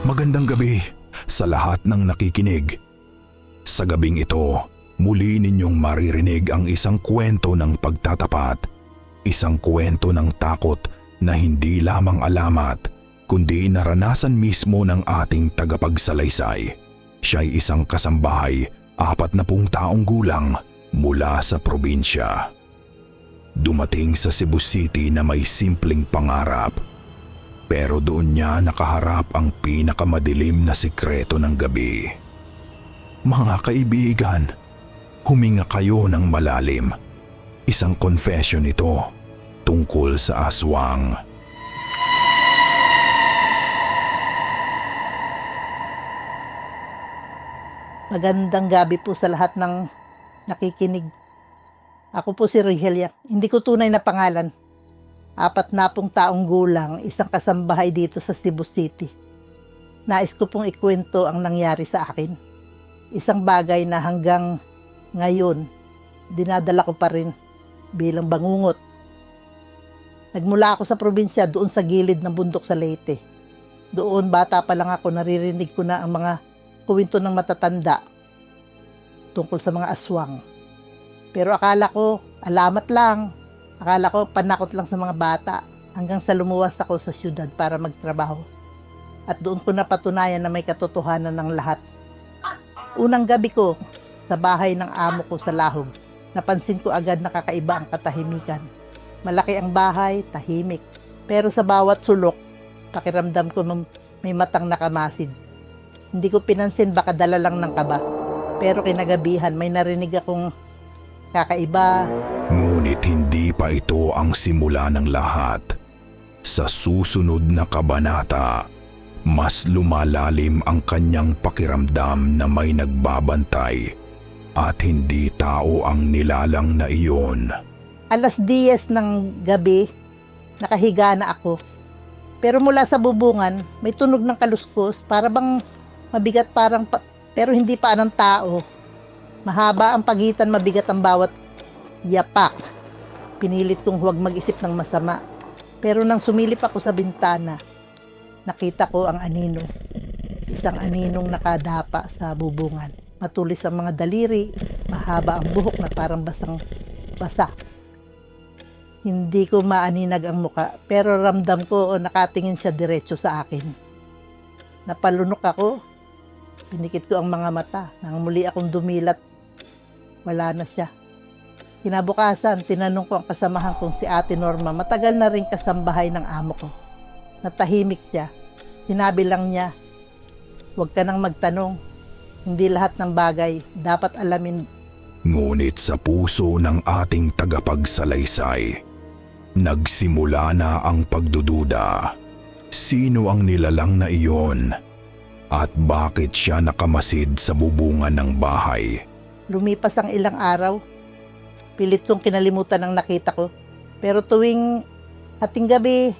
Magandang gabi sa lahat ng nakikinig. Sa gabing ito, muli ninyong maririnig ang isang kwento ng pagtatapat. Isang kwento ng takot na hindi lamang alamat, kundi naranasan mismo ng ating tagapagsalaysay. Siya'y isang kasambahay, apat na pung taong gulang mula sa probinsya. Dumating sa Cebu City na may simpleng pangarap – pero doon niya nakaharap ang pinakamadilim na sikreto ng gabi. Mga kaibigan, huminga kayo ng malalim. Isang confession ito tungkol sa aswang. Magandang gabi po sa lahat ng nakikinig. Ako po si Rihelia. Hindi ko tunay na pangalan. Apat na pong taong gulang, isang kasambahay dito sa Cebu City. Nais ko pong ikwento ang nangyari sa akin. Isang bagay na hanggang ngayon, dinadala ko pa rin bilang bangungot. Nagmula ako sa probinsya doon sa gilid ng bundok sa Leyte. Doon bata pa lang ako naririnig ko na ang mga kwento ng matatanda tungkol sa mga aswang. Pero akala ko, alamat lang. Akala ko, panakot lang sa mga bata hanggang sa lumuwas ako sa syudad para magtrabaho. At doon ko napatunayan na may katotohanan ng lahat. Unang gabi ko sa bahay ng amo ko sa Lahog, napansin ko agad na kakaiba ang katahimikan. Malaki ang bahay, tahimik. Pero sa bawat sulok, pakiramdam ko may matang nakamasid. Hindi ko pinansin baka dala lang ng kaba. Pero kinagabihan may narinig akong kakaiba. Ngunit hindi pa ito ang simula ng lahat. Sa susunod na kabanata, mas lumalalim ang kanyang pakiramdam na may nagbabantay at hindi tao ang nilalang na iyon. Alas 10 ng gabi, nakahiga na ako. Pero mula sa bubungan, may tunog ng kaluskos para bang mabigat parang pa- pero hindi pa ng tao. Mahaba ang pagitan, mabigat ang bawat yapak. Pinilit kong huwag mag-isip ng masama. Pero nang sumilip ako sa bintana, nakita ko ang anino. Isang aninong nakadapa sa bubungan. Matulis ang mga daliri, mahaba ang buhok na parang basang basa. Hindi ko maaninag ang muka, pero ramdam ko o nakatingin siya diretso sa akin. Napalunok ako. Pinikit ko ang mga mata. Nang muli akong dumilat, wala na siya. Kinabukasan, tinanong ko ang kasamahan kong si Ate Norma, matagal na rin kasambahay ng amo ko. Natahimik siya. Sinabi lang niya, huwag ka nang magtanong. Hindi lahat ng bagay dapat alamin Ngunit sa puso ng ating tagapagsalaysay, nagsimula na ang pagdududa. Sino ang nilalang na iyon? At bakit siya nakamasid sa bubungan ng bahay? Lumipas ang ilang araw. Pilit kong kinalimutan ang nakita ko. Pero tuwing ating gabi,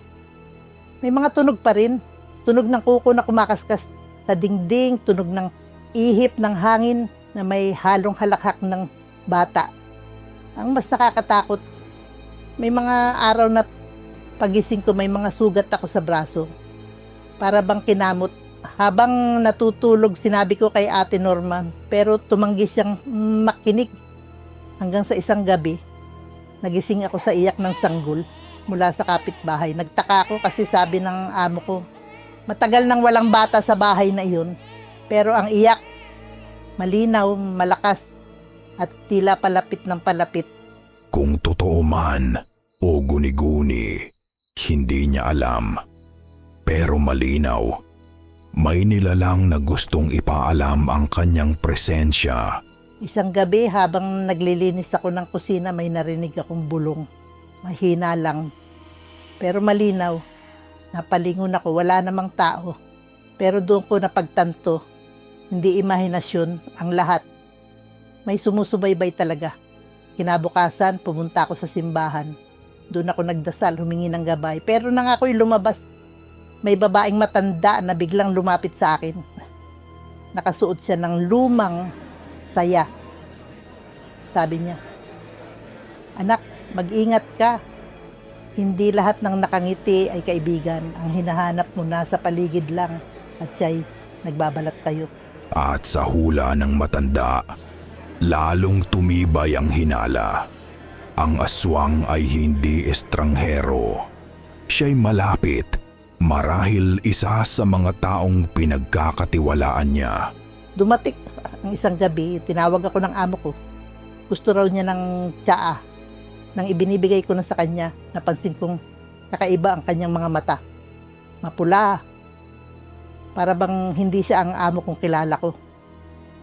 may mga tunog pa rin. Tunog ng kuko na kumakaskas sa dingding, tunog ng ihip ng hangin na may halong halakhak ng bata. Ang mas nakakatakot, may mga araw na pagising ko may mga sugat ako sa braso. Para bang kinamot habang natutulog, sinabi ko kay Ate Norma, pero tumanggi siyang makinig. Hanggang sa isang gabi, nagising ako sa iyak ng sanggol mula sa kapitbahay. Nagtaka ako kasi sabi ng amo ko, matagal nang walang bata sa bahay na iyon. Pero ang iyak, malinaw, malakas, at tila palapit ng palapit. Kung totoo man o guni-guni, hindi niya alam. Pero malinaw, may nilalang na gustong ipaalam ang kanyang presensya. Isang gabi habang naglilinis ako ng kusina may narinig akong bulong. Mahina lang. Pero malinaw. Napalingon ako, wala namang tao. Pero doon ko napagtanto, hindi imahinasyon ang lahat. May sumusubaybay talaga. Kinabukasan, pumunta ako sa simbahan. Doon ako nagdasal, humingi ng gabay. Pero nang ako'y lumabas, may babaeng matanda na biglang lumapit sa akin. Nakasuot siya ng lumang saya. Sabi niya, Anak, mag-ingat ka. Hindi lahat ng nakangiti ay kaibigan. Ang hinahanap mo nasa paligid lang. at siya'y nagbabalat kayo. At sa hula ng matanda, lalong tumibay ang hinala. Ang aswang ay hindi estranghero. Siya'y malapit, marahil isa sa mga taong pinagkakatiwalaan niya. Dumatik ang isang gabi, tinawag ako ng amo ko. Gusto raw niya ng tsaa. Nang ibinibigay ko na sa kanya, napansin kong kakaiba ang kanyang mga mata. Mapula. Para bang hindi siya ang amo kong kilala ko.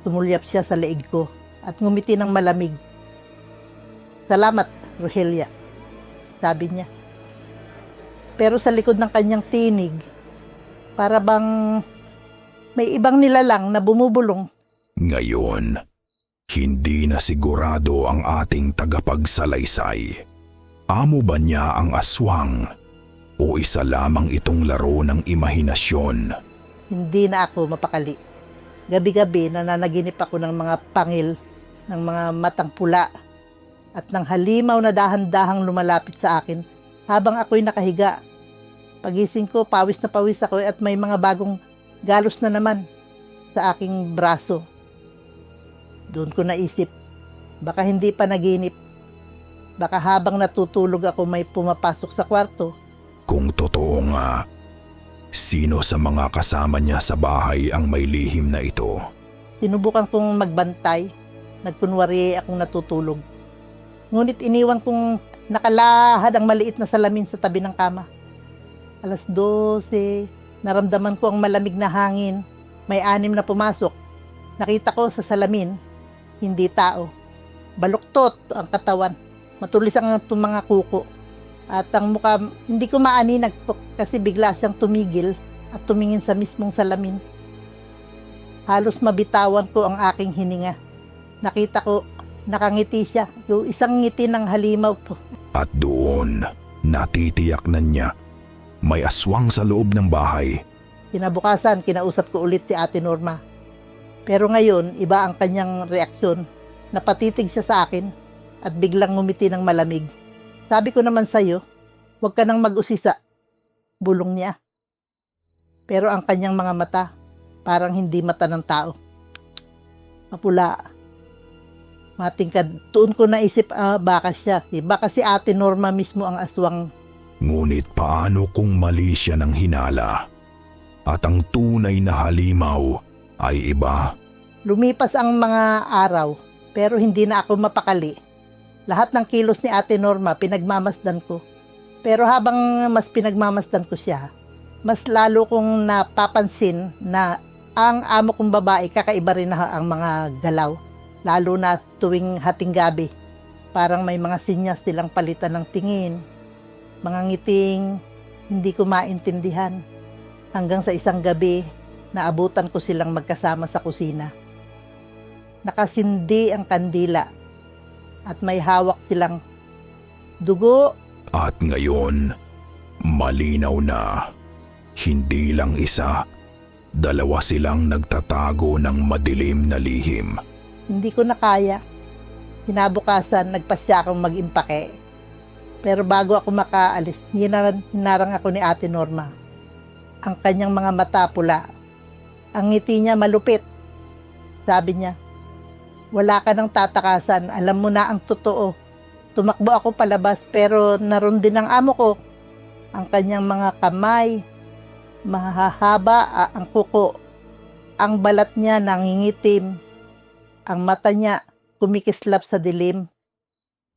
Tumulyap siya sa leeg ko at ngumiti ng malamig. Salamat, Rogelia. Sabi niya. Pero sa likod ng kanyang tinig, para bang may ibang nilalang na bumubulong Ngayon, hindi na sigurado ang ating tagapagsalaysay. Amo ba niya ang aswang o isa lamang itong laro ng imahinasyon? hindi na ako mapakali. Gabi-gabi nananaginip ako ng mga pangil, ng mga matang pula, at ng halimaw na dahan-dahang lumalapit sa akin habang ako'y nakahiga. Pagising ko, pawis na pawis ako at may mga bagong galos na naman sa aking braso. Doon ko naisip, baka hindi pa naginip. Baka habang natutulog ako may pumapasok sa kwarto Kung totoo nga, sino sa mga kasama niya sa bahay ang may lihim na ito? Sinubukan kong magbantay. Nagkunwari akong natutulog. Ngunit iniwan kong nakalahad ang maliit na salamin sa tabi ng kama. Alas 12, naramdaman ko ang malamig na hangin. May anim na pumasok. Nakita ko sa salamin, hindi tao. Baluktot ang katawan. Matulis ang mga kuko. At ang mukha, hindi ko maaninag po kasi bigla siyang tumigil at tumingin sa mismong salamin. Halos mabitawan ko ang aking hininga. Nakita ko, nakangiti siya. Yung isang ngiti ng halimaw po. At doon, natitiyak na niya, may aswang sa loob ng bahay. Kinabukasan, kinausap ko ulit si Ate Norma. Pero ngayon, iba ang kanyang reaksyon. Napatitig siya sa akin at biglang ngumiti ng malamig. Sabi ko naman sa'yo, huwag ka nang mag-usisa. Bulong niya. Pero ang kanyang mga mata, parang hindi mata ng tao. Mapula. Matingkad. Tuon ko naisip, ah, baka siya. Baka si Ate Norma mismo ang aswang Ngunit paano kung mali siya ng hinala? At ang tunay na halimaw ay iba. Lumipas ang mga araw, pero hindi na ako mapakali. Lahat ng kilos ni Ate Norma pinagmamasdan ko. Pero habang mas pinagmamasdan ko siya, mas lalo kong napapansin na ang amo kong babae kakaiba rin na ang mga galaw. Lalo na tuwing hating gabi. Parang may mga sinyas silang palitan ng tingin. Mga ngiting hindi ko maintindihan. Hanggang sa isang gabi, naabutan ko silang magkasama sa kusina nakasindi ang kandila at may hawak silang dugo At ngayon, malinaw na. Hindi lang isa, dalawa silang nagtatago ng madilim na lihim. hindi ko na kaya. Kinabukasan, nagpasya akong mag-impake. Pero bago ako makaalis, hinarang, hinarang ako ni Ate Norma. Ang kanyang mga mata pula. Ang ngiti niya malupit. Sabi niya, wala ka nang tatakasan, alam mo na ang totoo. Tumakbo ako palabas pero naroon din ang amo ko. Ang kanyang mga kamay, mahahaba ah, ang kuko. Ang balat niya nangingitim. Ang mata niya kumikislap sa dilim.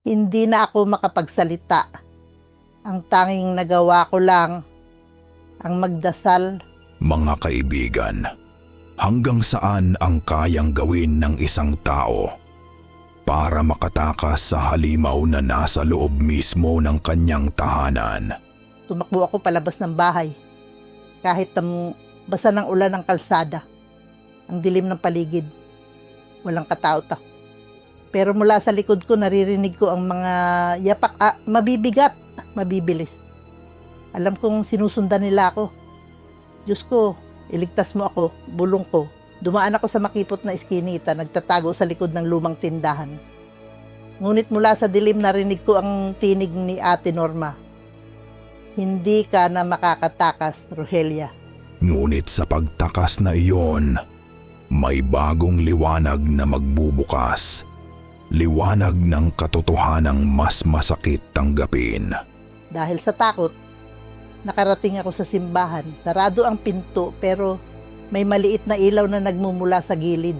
Hindi na ako makapagsalita. Ang tanging nagawa ko lang ang magdasal. Mga kaibigan, hanggang saan ang kayang gawin ng isang tao para makatakas sa halimaw na nasa loob mismo ng kanyang tahanan? Tumakbo ako palabas ng bahay. Kahit tam, basa ng ulan ng kalsada. Ang dilim ng paligid. Walang katao-tao. Pero mula sa likod ko, naririnig ko ang mga yapak, ah, mabibigat, mabibilis. Alam kong sinusundan nila ako. Diyos ko, iligtas mo ako, bulong ko. Dumaan ako sa makipot na iskinita, nagtatago sa likod ng lumang tindahan. Ngunit mula sa dilim narinig ko ang tinig ni Ate Norma. Hindi ka na makakatakas, Rogelia. Ngunit sa pagtakas na iyon, may bagong liwanag na magbubukas. Liwanag ng katotohanang mas masakit tanggapin. Dahil sa takot, nakarating ako sa simbahan. Sarado ang pinto pero may maliit na ilaw na nagmumula sa gilid.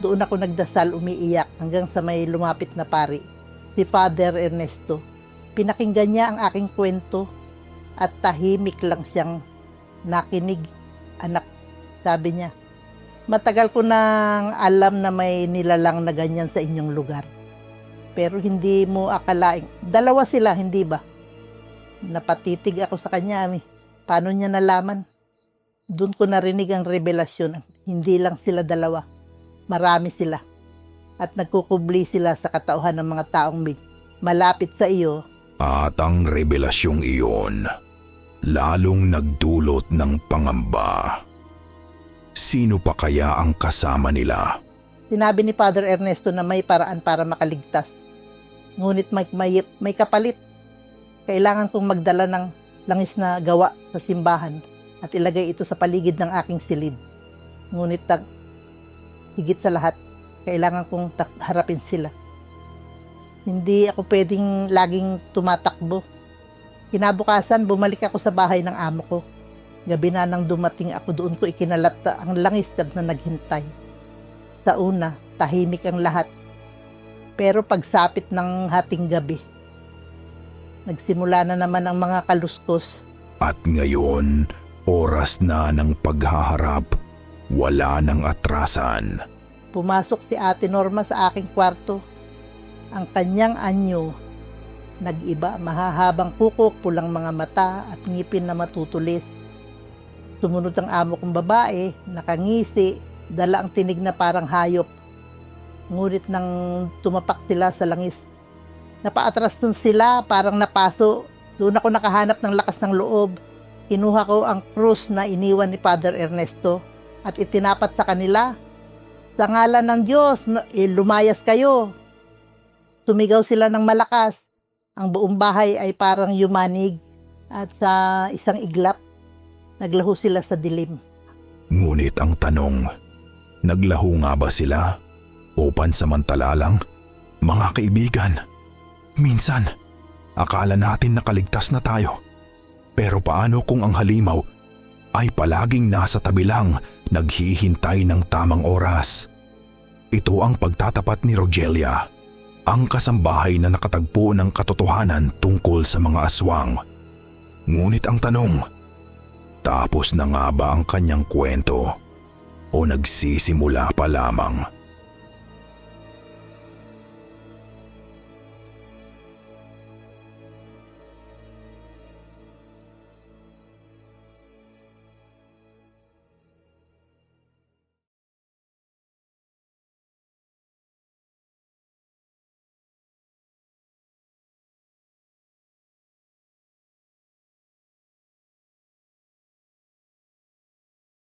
Doon ako nagdasal umiiyak hanggang sa may lumapit na pari, si Father Ernesto. Pinakinggan niya ang aking kwento at tahimik lang siyang nakinig. Anak, sabi niya, matagal ko nang alam na may nilalang na ganyan sa inyong lugar. Pero hindi mo akalaing, dalawa sila, hindi ba? Napatitig ako sa kanya, ami. Paano niya nalaman? Doon ko narinig ang revelasyon. Hindi lang sila dalawa. Marami sila. At nagkukubli sila sa katauhan ng mga taong may- malapit sa iyo. At ang revelasyong iyon, lalong nagdulot ng pangamba. Sino pa kaya ang kasama nila? Sinabi ni Father Ernesto na may paraan para makaligtas. Ngunit may, may, may kapalit. Kailangan kong magdala ng langis na gawa sa simbahan at ilagay ito sa paligid ng aking silid. Ngunit tag, higit sa lahat, kailangan kong harapin sila. Hindi ako pwedeng laging tumatakbo. Kinabukasan, bumalik ako sa bahay ng amo ko. Gabi na nang dumating ako doon ko ikinalat ang langis na naghintay. Sa una, tahimik ang lahat. Pero pagsapit ng hating gabi, nagsimula na naman ang mga kaluskos. At ngayon, oras na ng paghaharap, wala nang atrasan. Pumasok si Ate Norma sa aking kwarto. Ang kanyang anyo, nag-iba, mahahabang kukok, pulang mga mata at ngipin na matutulis. Sumunod ang amo kong babae, nakangisi, dala ang tinig na parang hayop. Ngunit nang tumapak sila sa langis, napaatras dun sila, parang napaso. Doon ako nakahanap ng lakas ng loob. Kinuha ko ang krus na iniwan ni Father Ernesto at itinapat sa kanila sa ngalan ng Diyos, eh, lumayas kayo. Sumigaw sila ng malakas. Ang buong bahay ay parang yumanig at sa isang iglap, naglaho sila sa dilim. Ngunit ang tanong, naglaho nga ba sila? O pansamantala lang? Mga kaibigan, minsan, akala natin nakaligtas na tayo. Pero paano kung ang halimaw ay palaging nasa tabi lang naghihintay ng tamang oras? Ito ang pagtatapat ni Rogelia, ang kasambahay na nakatagpo ng katotohanan tungkol sa mga aswang. Ngunit ang tanong, tapos na nga ba ang kanyang kwento? O nagsisimula pa lamang?